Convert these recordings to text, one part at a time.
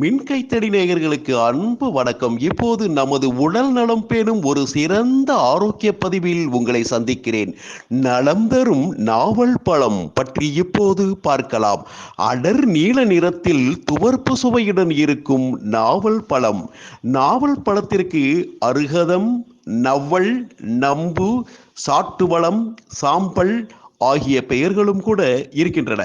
மின்கைத்தடி நேயர்களுக்கு அன்பு வணக்கம். இப்போது நமது உடல் நலம் பேணும் ஒரு சிறந்த ஆரோக்கிய பதிவில் உங்களை சந்திக்கிறேன். நலம் தரும் நாவல் பழம் பற்றி இப்போது பார்க்கலாம். அடர் நீல நிறத்தில் துவர்ப்பு சுவையுடன் இருக்கும் நாவல் பழம். நாவல் பழத்திற்கு அருகதம் நவ்வல் நம்பு சாட்டுவளம் சாம்பல் ஆகிய பெயர்களும் கூட இருக்கின்றன.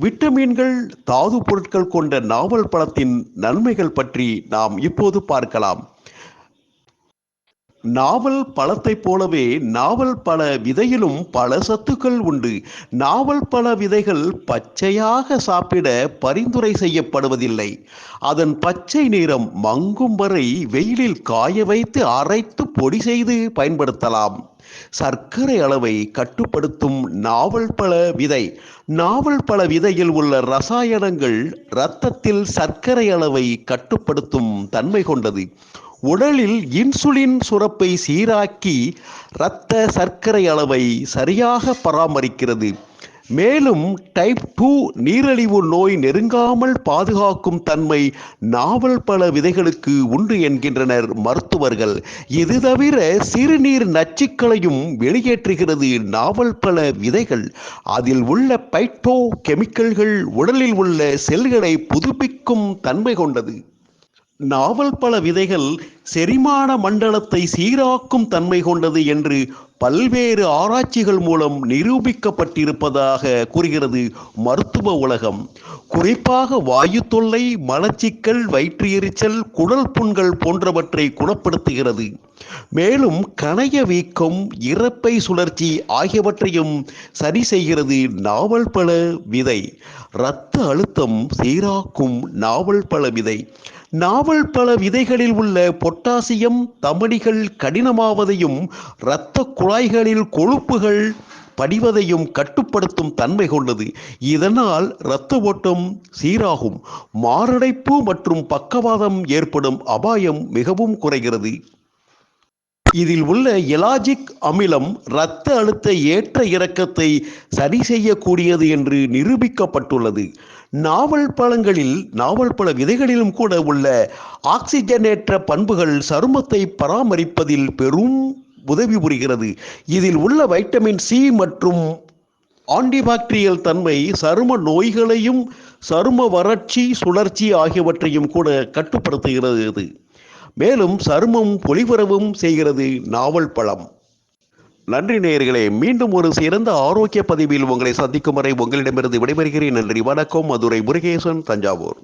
விட்டமின்கள் தாது பொருட்கள் கொண்ட நாவல் பழத்தின் நன்மைகள் பற்றி நாம் இப்போது பார்க்கலாம். நாவல் பழத்தைப் போலவே நாவல் பழ விதையிலும் பல சத்துக்கள் உண்டு. நாவல் பழ விதைகள் பச்சையாக சாப்பிட பரிந்துரை செய்யப்படுவதில்லை. அதன் பச்சை நிறம் மங்கும் வரை வெயிலில் காய வைத்து அரைத்து பொடி செய்து பயன்படுத்தலாம். சர்க்கரை அளவை கட்டுப்படுத்தும் நாவல் பழ விதை. நாவல் பழ விதையில் உள்ள ரசாயனங்கள் இரத்தத்தில் சர்க்கரை அளவை கட்டுப்படுத்தும் தன்மை கொண்டது. உடலில் இன்சுலின் சுரப்பை சீராக்கி இரத்த சர்க்கரை அளவை சரியாக பராமரிக்கிறது. மேலும் டைப் டூ நீரழிவு நோய் நெருங்காமல் பாதுகாக்கும் தன்மை நாவல் பல விதைகளுக்கு உண்டு என்கின்றனர் மருத்துவர்கள். இது தவிர சிறுநீர் நச்சுக்களையும் வெளியேற்றுகிறது நாவல் பல விதைகள். அதில் உள்ள பைட்டோ கெமிக்கல்கள் உடலில் உள்ள செல்களை புதுப்பிக்கும் தன்மை கொண்டது. நாவல் பல விதைகள் செரிமான மண்டலத்தை சீராக்கும் தன்மை கொண்டது என்று பல்வேறு ஆராய்ச்சிகள் மூலம் நிரூபிக்கப்பட்டிருப்பதாக கூறுகிறது மருத்துவ உலகம். குறிப்பாக வாயு தொல்லை மலச்சிக்கல் வயிற்று எரிச்சல் குடல் புண்கள் போன்றவற்றை குணப்படுத்துகிறது. மேலும் கணைய வீக்கம் இறப்பை சுழற்சி ஆகியவற்றையும் சரி செய்கிறது நாவல் பழ விதை. இரத்த அழுத்தம் சீராக்கும் நாவல் பழ விதை. நாவல் பல விதைகளில் உள்ள பொட்டாசியம் தமனிகள் கடினமாவதையும் இரத்த குழாய்களில் கொழுப்புகள் படிவதையும் கட்டுப்படுத்தும் தன்மை கொண்டது. இதனால் இரத்த ஓட்டம் சீராகும். மாரடைப்பு மற்றும் பக்கவாதம் ஏற்படும் அபாயம் மிகவும் குறைகிறது. இதில் உள்ள எலாஜிக் அமிலம் இரத்த அழுத்த ஏற்ற இறக்கத்தை சரி செய்யக்கூடியது என்று நிரூபிக்கப்பட்டுள்ளது. நாவல் பழங்களில் நாவல் பழ விதைகளிலும் கூட உள்ள ஆக்சிஜனேற்ற பண்புகள் சருமத்தை பராமரிப்பதில் பெரும் உதவி புரிகிறது. இதில் உள்ள வைட்டமின் சி மற்றும் ஆன்டிபாக்டீரியல் தன்மை சரும நோய்களையும் சரும வறட்சி சுழற்சி ஆகியவற்றையும் கூட கட்டுப்படுத்துகிறது. மேலும் சருமம் பொலிவரவும் செய்கிறது நாவல் பழம். நன்றி நேயர்களே மீண்டும் ஒரு சிறந்த ஆரோக்கிய பதிவில் உங்களை சந்திக்கும் வரை உங்களிடமிருந்து விடைபெறுகிறேன். நன்றி வணக்கம். மதுரை முருகேசன் தஞ்சாவூர்.